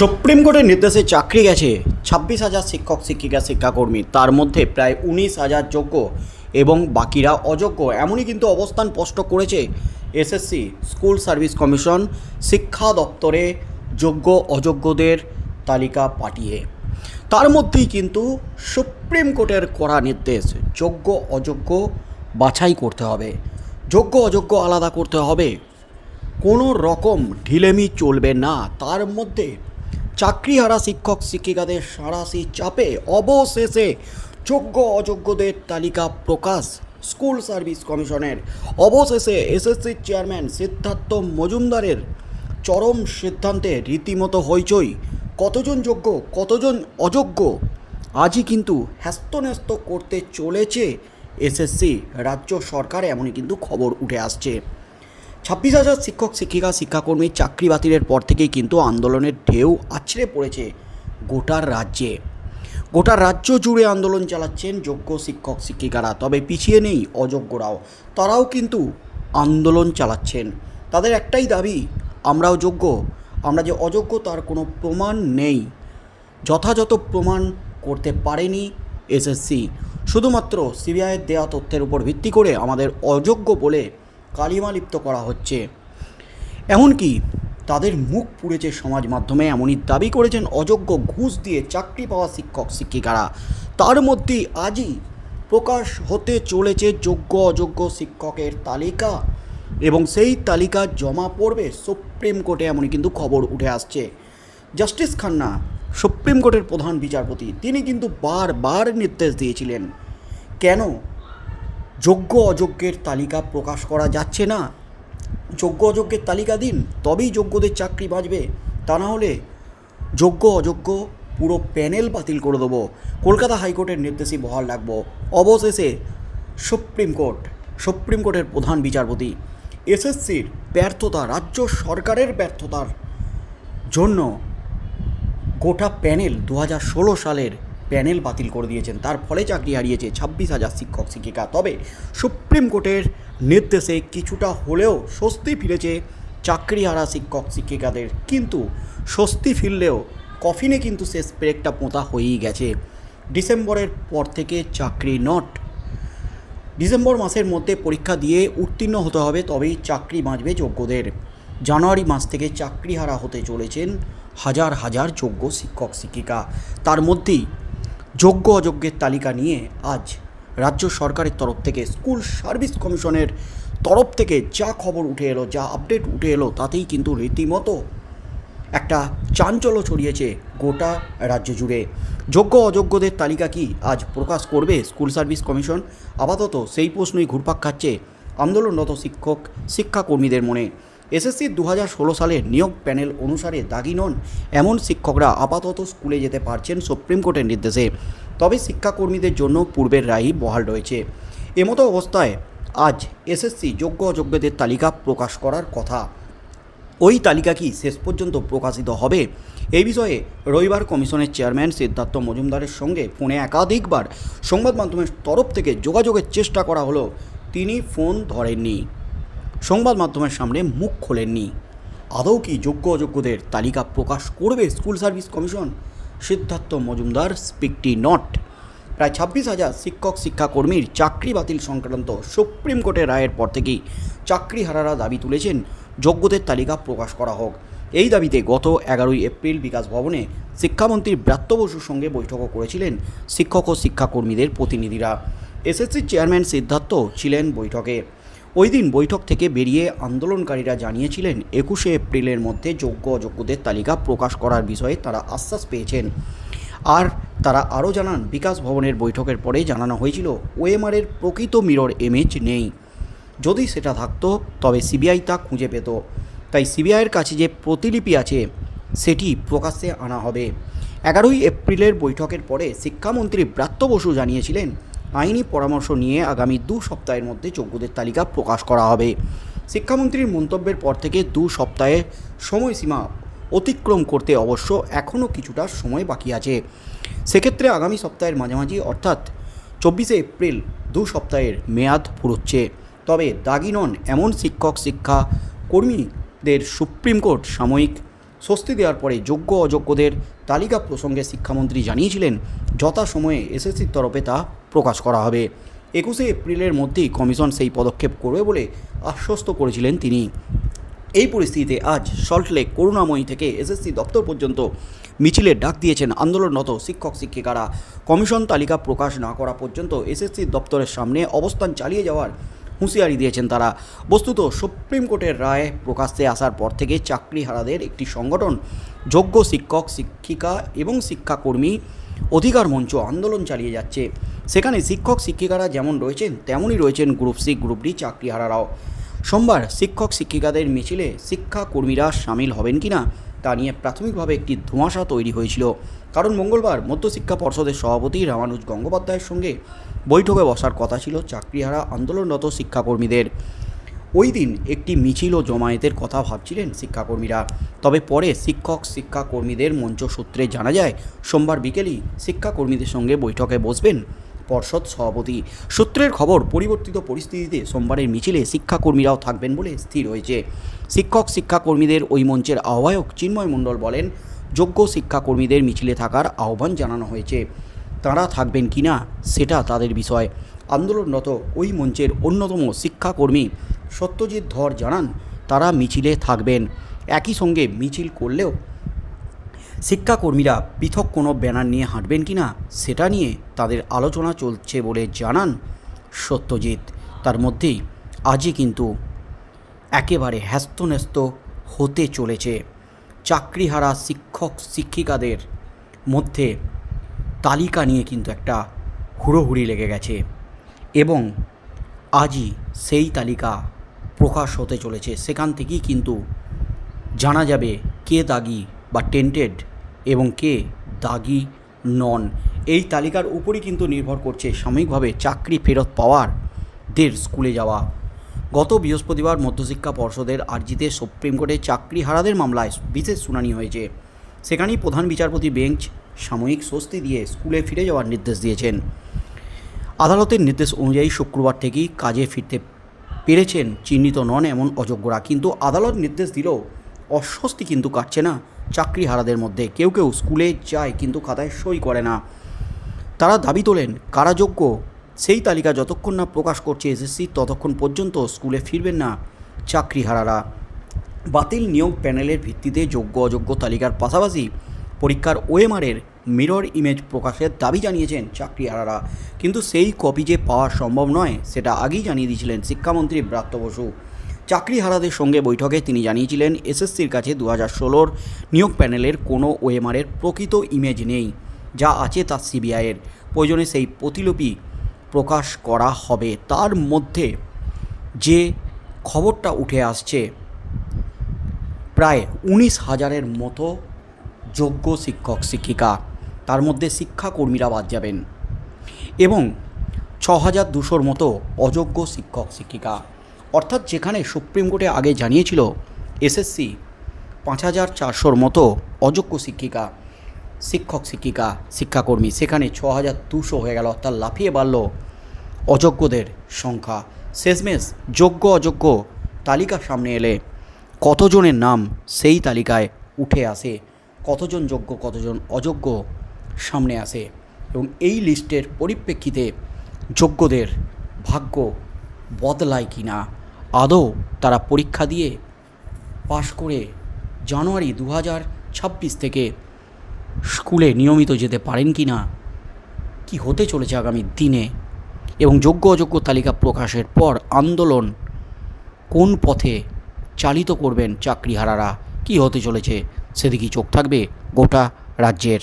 Supreme কোর্টের নির্দেশে চাকরি গেছে ছাব্বিশ হাজার শিক্ষক, শিক্ষিকা, শিক্ষাকর্মী। তার মধ্যে প্রায় উনিশ হাজার যোগ্য এবং বাকিরা অযোগ্য। এমনই কিন্তু অবস্থান স্পষ্ট করেছে এসএসসি স্কুল সার্ভিস কমিশন। শিক্ষা দপ্তরে যোগ্য, অযোগ্যদের তালিকা পাঠিয়ে। তার মধ্যেই কিন্তু সুপ্রিম কোর্টের করা নির্দেশ, যোগ্য, অযোগ্য বাছাই করতে হবে। যোগ্য, অযোগ্য আলাদা করতে হবে। কোনো রকম ঢিলেমি চলবে না। তার মধ্যে চাকরিহারা শিক্ষক শিক্ষিকাদের সাঁড়াশি চাপে অবশেষে যোগ্য অযোগ্যদের তালিকা প্রকাশ স্কুল সার্ভিস কমিশনের। অবশেষে এসএসসির চেয়ারম্যান সিদ্ধার্থ মজুমদারের চরম সিদ্ধান্তে রীতিমতো হইচই। কতজন যোগ্য, কতজন অযোগ্য? আজই কিন্তু হ্যাস্তন্যস্ত করতে চলেছে এসএসসি। রাজ্য সরকার এমনই কিন্তু খবর উঠে আসছে। ছাব্বিশ হাজার শিক্ষক, শিক্ষিকা, শিক্ষাকর্মী চাকরি বাতিলের পর থেকেই কিন্তু আন্দোলনের ঢেউ আছড়ে পড়েছে গোটার রাজ্যে। গোটা রাজ্য জুড়ে আন্দোলন চালাচ্ছেন যোগ্য শিক্ষক, শিক্ষিকারা। তবে পিছিয়ে নেই অযোগ্যরাও। তারাও কিন্তু আন্দোলন চালাচ্ছেন। তাদের একটাই দাবি, আমরাও যোগ্য। আমরা যে অযোগ্য, তার কোনো প্রমাণ নেই। যথাযথ প্রমাণ করতে পারেনি এসএসসি। শুধুমাত্র সিবিআইয়ের দেওয়া তথ্যের উপর ভিত্তি করে আমাদের অযোগ্য বলে কালিমালিপ্ত করা হচ্ছে। এমনকি তাদের মুখ পুড়েছে সমাজ মাধ্যমে, এমনই দাবি করেছেন অযোগ্য ঘুষ দিয়ে চাকরি পাওয়া শিক্ষক, শিক্ষিকারা। তার মধ্যেই আজই প্রকাশ হতে চলেছে যোগ্য, অযোগ্য শিক্ষকের তালিকা এবং সেই তালিকা জমা পড়বে সুপ্রিম কোর্টে, এমনই কিন্তু খবর উঠে আসছে। জাস্টিস খান্না, সুপ্রিম কোর্টের প্রধান বিচারপতি, তিনি কিন্তু বারবার নির্দেশ দিয়েছিলেন। কেন? যোগ্য অযোগ্যের তালিকা প্রকাশ করা যাচ্ছে না। যোগ্য অযোগ্যের তালিকা দিন, তবেই যোগ্যদের চাকরি বাঁচবে। তা না হলে যোগ্য অযোগ্য পুরো প্যানেল বাতিল করে দেবো। কলকাতা হাইকোর্টের নির্দেশই বহাল রাখব। অবশেষে সুপ্রিম কোর্ট, সুপ্রিম কোর্টের প্রধান বিচারপতি, এসএসসির ব্যর্থতা, রাজ্য সরকারের ব্যর্থতার জন্য গোটা প্যানেল দু সালের প্যানেল বাতিল করে দিয়েছেন। তার ফলে চাকরি হারিয়েছে ছাব্বিশ হাজার শিক্ষক, শিক্ষিকা। তবে সুপ্রিম কোর্টের নির্দেশে কিছুটা হলেও স্বস্তি ফিরেছে চাকরিহারা শিক্ষক, শিক্ষিকাদের। কিন্তু স্বস্তি ফিরলেও কফিনে কিন্তু শেষ ব্রেকটা পোঁতা হয়েই গেছে। ডিসেম্বরের পর থেকে চাকরি নট। ডিসেম্বর মাসের মধ্যে পরীক্ষা দিয়ে উত্তীর্ণ হতে হবে, তবেই চাকরি বাঁচবে যোগ্যদের। জানুয়ারি মাস থেকে চাকরিহারা হতে চলেছেন হাজার হাজার যোগ্য শিক্ষক, শিক্ষিকা। তার মধ্যেই যোগ্য অযোগ্যের তালিকা নিয়ে আজ রাজ্য সরকারের তরফ থেকে স্কুল সার্ভিস কমিশনের তরফ থেকে যা খবর উঠে এলো, যা আপডেট উঠে এলো, তাতেই কিন্তু রীতিমতো একটা চাঞ্চল্য ছড়িয়েছে গোটা রাজ্য জুড়ে। যোগ্য অযোগ্যদের তালিকা কি আজ প্রকাশ করবে স্কুল সার্ভিস কমিশন? আপাতত সেই প্রশ্নই ঘুরপাক খাচ্ছে আন্দোলনরত শিক্ষক, শিক্ষাকর্মীদের মনে। এসএসসি দু হাজার ষোলো সালের নিয়োগ প্যানেল অনুসারে দাগি নন। এমন শিক্ষকরা আপাতত স্কুলে যেতে পারছেন সুপ্রিম কোর্টের নির্দেশে। তবে শিক্ষাকর্মীদের জন্য পূর্বের রায়ই বহাল রয়েছে। এমতো অবস্থায় আজ এসএসসি যোগ্য অযোগ্যদের তালিকা প্রকাশ করার কথা। ওই তালিকা কি শেষ পর্যন্ত প্রকাশিত হবে? এই বিষয়ে রবিবার কমিশনের চেয়ারম্যান সিদ্ধার্থ মজুমদারের সঙ্গে ফোনে একাধিকবার সংবাদ মাধ্যমের তরফ থেকে যোগাযোগের চেষ্টা করা হলো। তিনি ফোন ধরেননি। সংবাদ মাধ্যমের সামনে মুখ খোলেননি। আদৌ কি যোগ্য অযোগ্যদের তালিকা প্রকাশ করবে school service commission? Siddhartha Majumdar, স্পিকটি নট। প্রায় ছাব্বিশ হাজার শিক্ষক, শিক্ষাকর্মীর চাকরি বাতিল সংক্রান্ত সুপ্রিম কোর্টের রায়ের পর থেকেই চাকরিহারারা দাবি তুলেছেন, যোগ্যদের তালিকা প্রকাশ করা হোক। এই দাবিতে গত এগারোই এপ্রিল বিকাশ ভবনে শিক্ষামন্ত্রী ব্রাত্য বসুর সঙ্গে বৈঠকও করেছিলেন শিক্ষক ও শিক্ষাকর্মীদের প্রতিনিধিরা। এসএসসির চেয়ারম্যান সিদ্ধার্থ ছিলেন বৈঠকে। ওই দিন বৈঠক থেকে বেরিয়ে আন্দোলনকারীরা জানিয়েছিলেন, একুশে এপ্রিলের মধ্যে যোগ্য অযোগ্যদের তালিকা প্রকাশ করার বিষয়ে তারা আশ্বাস পেয়েছেন। আর তারা আরও জানান, বিকাশ ভবনের বৈঠকের পরে জানানো হয়েছিল, ওএমআরের প্রকৃত মিরর ইমেজ নেই। যদি সেটা থাকতো, তবে সিবিআই তা খুঁজে পেত। তাই সিবিআইয়ের কাছে যে প্রতিলিপি আছে, সেটি প্রকাশ্যে আনা হবে। এগারোই এপ্রিলের বৈঠকের পরে শিক্ষামন্ত্রী ব্রাত্য বসু জানিয়েছিলেন আইনি পরামর্শ নিয়ে আগামী দু সপ্তাহের মধ্যে যোগ্যদের তালিকা প্রকাশ করা হবে। শিক্ষামন্ত্রীর মন্তব্যের পর থেকে দু সপ্তাহে সময়সীমা অতিক্রম করতে অবশ্য এখনও কিছুটা সময় বাকি আছে। সেক্ষেত্রে আগামী সপ্তাহের মাঝামাঝি, অর্থাৎ চব্বিশে এপ্রিল, দু সপ্তাহের মেয়াদ ফুরোচ্ছে। তবে দাগি নন এমন শিক্ষক, শিক্ষা কর্মীদের সুপ্রিম কোর্ট সাময়িক স্বস্তি দেওয়ার পরে যোগ্য অযোগ্যদের তালিকা প্রসঙ্গে শিক্ষামন্ত্রী জানিয়েছিলেন, যথাসময়ে এসএসসির তরফে তা প্রকাশ করা হবে। একুশে এপ্রিলের মধ্যেই কমিশন সেই পদক্ষেপ করবে বলে আশ্বস্ত করেছিলেন তিনি। এই পরিস্থিতিতে আজ সল্টলেক করুণাময়ী থেকে এসএসসি দপ্তর পর্যন্ত মিছিলের ডাক দিয়েছেন আন্দোলনরত শিক্ষক, শিক্ষিকারা। কমিশন তালিকা প্রকাশ না করা পর্যন্ত এসএসসি দপ্তরের সামনে অবস্থান চালিয়ে যাওয়ার হুঁশিয়ারি দিয়েছেন তারা। বস্তুত সুপ্রিম কোর্টের রায় প্রকাশ্যে আসার পর থেকে চাকরিহারাদের একটি সংগঠন, যোগ্য শিক্ষক, শিক্ষিকা এবং শিক্ষাকর্মী অধিকার মঞ্চ আন্দোলন চালিয়ে যাচ্ছে। সেখানে শিক্ষক শিক্ষিকারা যেমন রয়েছেন, তেমনই রয়েছেন গ্রুপ সি, গ্রুপ ডি চাকরিহারারাও। সোমবার শিক্ষক শিক্ষিকাদের মিছিলে শিক্ষাকর্মীরা সামিল হবেন কিনা তা নিয়ে প্রাথমিকভাবে একটি ধোঁয়াশা তৈরি হয়েছিল। কারণ মঙ্গলবার মধ্যশিক্ষা পর্ষদের সভাপতি রামানুজ গঙ্গোপাধ্যায়ের সঙ্গে বৈঠকে বসার কথা ছিল চাকরিহারা আন্দোলনরত শিক্ষাকর্মীদের। ওই দিন একটি মিছিল ও জমায়েতের কথা ভাবছিলেন শিক্ষাকর্মীরা। তবে পরে শিক্ষক শিক্ষাকর্মীদের মঞ্চ সূত্রে জানা যায়, সোমবার বিকেলই শিক্ষাকর্মীদের সঙ্গে বৈঠকে বসবেন পর্ষদ সভাপতি। সূত্রের খবর, পরিবর্তিত পরিস্থিতিতে সোমবারের মিছিলে শিক্ষাকর্মীরাও থাকবেন বলে স্থির হয়েছে। শিক্ষক, শিক্ষাকর্মীদের ওই মঞ্চের আহ্বায়ক চিন্ময় মণ্ডল বলেন, যোগ্য শিক্ষাকর্মীদের মিছিলে থাকার আহ্বান জানানো হয়েছে। তাঁরা থাকবেন কি না, সেটা তাদের বিষয়। আন্দোলনরত ওই মঞ্চের অন্যতম শিক্ষাকর্মী সত্যজিৎ ধর জানান, তারা মিছিলে থাকবেন। একই সঙ্গে মিছিল করলেও শিক্ষাকর্মীরা পৃথক কোনো ব্যানার নিয়ে হাঁটবেন কি না সেটা নিয়ে তাদের আলোচনা চলছে বলে জানান সত্যজিৎ। তার মধ্যেই আজই কিন্তু একেবারে হ্যাস্তন্যস্ত হতে চলেছে। চাকরিহারা শিক্ষক শিক্ষিকাদের মধ্যে তালিকা নিয়ে কিন্তু একটা হুড়োহুড়ি লেগে গেছে এবং আজই সেই তালিকা প্রকাশ হতে চলেছে। সেখান থেকেই কিন্তু জানা যাবে কে দাগি বা টেন্টেড এবং কে? দাগি নন। এই তালিকার উপরই কিন্তু নির্ভর করছে সাময়িকভাবে চাকরি ফেরত পাওয়ার দের স্কুলে যাওয়া। গত বৃহস্পতিবার মধ্যশিক্ষা পর্ষদের আর্জিতে সুপ্রিম কোর্টে চাকরি হারাদের মামলায় বিশেষ শুনানি হয়েছে। সেখানেই প্রধান বিচারপতি বেঞ্চ সাময়িক স্বস্তি দিয়ে স্কুলে ফিরে যাওয়ার নির্দেশ দিয়েছেন। আদালতের নির্দেশ অনুযায়ী শুক্রবার থেকেই কাজে ফিরতে পেরেছেন চিহ্নিত নন এমন অযোগ্যরা। কিন্তু আদালত নির্দেশ দিলেও অস্বস্তি কিন্তু কাটছে না চাকরিহারাদের মধ্যে কেউ কেউ স্কুলে যায় কিন্তু খাতায় সই করে না। তারা দাবি তোলেন, কারা যোগ্য? সেই তালিকা যতক্ষণ না প্রকাশ করছে এসএসসি, ততক্ষণ পর্যন্ত স্কুলে ফিরবেন না চাকরিহারারা। বাতিল নিয়োগ প্যানেলের ভিত্তিতে যোগ্য অযোগ্য তালিকার পাশাপাশি পরীক্ষার ওএমআরের মিরর ইমেজ প্রকাশের দাবি জানিয়েছেন চাকরিহারারা। কিন্তু সেই কপি যে পাওয়া সম্ভব নয়, সেটা আগেই জানিয়ে দিয়েছিলেন শিক্ষামন্ত্রী ব্রাত্য বসু। চাকরিহারাদের সঙ্গে বৈঠকে তিনি জানিয়েছিলেন, এসএসসির কাছে দু হাজার ষোলোর নিয়োগ প্যানেলের কোনো ওএমআরের প্রকৃত ইমেজ নেই, যা আছে তা সিবিআইয়ের। প্রয়োজনে সেই প্রতিলিপি প্রকাশ করা হবে। তার মধ্যে যে খবরটা উঠে আসছে, প্রায় উনিশ হাজারের মতো যোগ্য শিক্ষক, শিক্ষিকা, তার মধ্যে শিক্ষাকর্মীরা বাদ যাবেন এবং ছ হাজার দুশোর মতো অযোগ্য শিক্ষক, শিক্ষিকা। অর্থাৎ যেখানে সুপ্রিম কোর্টে আগে জানিয়েছিল এসএসসি পাঁচ হাজার চারশোর মতো অযোগ্য শিক্ষিকা, শিক্ষক শিক্ষিকা, শিক্ষাকর্মী, সেখানে ছ হাজার দুশো হয়ে গেল, অর্থাৎ লাফিয়ে বাড়ল অযোগ্যদের সংখ্যা। শেষমেশ যোগ্য অযোগ্য তালিকা সামনে এলে কতজনের নাম সেই তালিকায় উঠে আসে, কতজন যোগ্য, কতজন অযোগ্য সামনে আসে এবং এই লিস্টের পরিপ্রেক্ষিতে যোগ্যদের ভাগ্য বদলায় কি না আদৌ তারা পরীক্ষা দিয়ে পাশ করে জানুয়ারি দু হাজার ছাব্বিশ থেকে স্কুলে নিয়মিত যেতে পারেন কি না, কি হতে চলেছে আগামী দিনে এবং যোগ্য অযোগ্য তালিকা প্রকাশের পর আন্দোলন কোন পথে চালিত করবেন চাকরিহারারা, কি হতে চলেছে, সেদিকেই চোখ থাকবে গোটা রাজ্যের।